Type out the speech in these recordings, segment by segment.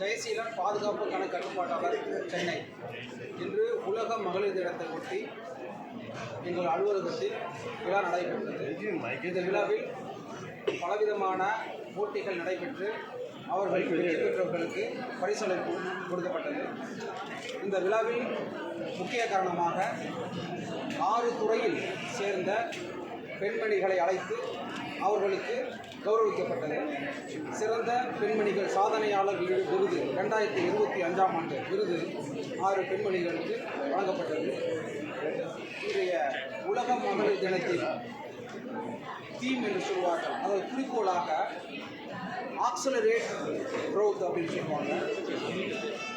ஜெயசீலன் பாதுகாப்பு கணக்கு கட்டுப்பாட்டாளர் சென்னை. இன்று உலக மகளிர் தினத்தை ஒட்டி எங்கள் அலுவலகத்தில் விழா நடைபெற்றது. இந்த விழாவில் பலவிதமான போட்டிகள் நடைபெற்று அவர்கள் வெற்றி பெற்றவர்களுக்கு பரிசளிப்பு கொடுக்கப்பட்டது. இந்த விழாவில் முக்கிய காரணமாக ஆறு துறையில் சேர்ந்த பெண்மணிகளை அழைத்து அவர்களுக்கு கௌரவிக்கப்பட்டது. சிறந்த பெண்மணிகள் சாதனையாளர் விருது ரெண்டாயிரத்தி இருபத்தி அஞ்சாம் ஆண்டு விருது ஆறு பெண்மணிகளுக்கு வழங்கப்பட்டது. இன்றைய உலக மகளிர் தினத்தில் தீம் என்று சொல்வார்கள் அதாவது குறிக்கோளாக ஆக்சலரேட் growth அப்படின்னு சொல்லுவாங்க.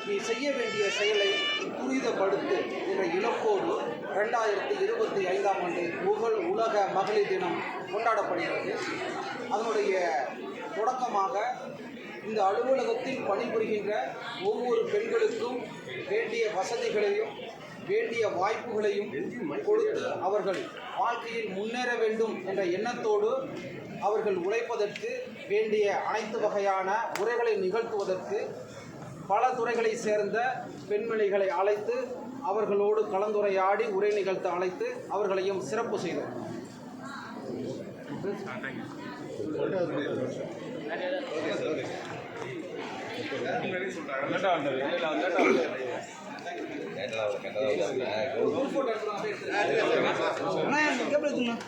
நீ செய்ய வேண்டிய செயலை துரிதப்படுத்து என்ற இலக்கோடு ரெண்டாயிரத்தி இருபத்தி ஐந்தாம் ஆண்டு புகழ் உலக மகளிர் தினம் கொண்டாடப்படுகிறது. அதனுடைய தொடக்கமாக இந்த அலுவலகத்தில் பணிபுரிகின்ற ஒவ்வொரு பெண்களுக்கும் வேண்டிய வசதிகளையும் வேண்டிய வாய்ப்புகளையும் கொடுத்து அவர்கள் வாழ்க்கையில் முன்னேற வேண்டும் என்ற எண்ணத்தோடு அவர்கள் உழைப்பதற்கு வேண்டிய அனைத்து வகையான உரைகளை நிகழ்த்துவதற்கு பல துறைகளை சேர்ந்த பெண்மணிகளை அழைத்து அவர்களோடு கலந்துரையாடி உரை நிகழ்த்த அழைத்து அவர்களையும் சிறப்பு செய்தோம். அண்ணா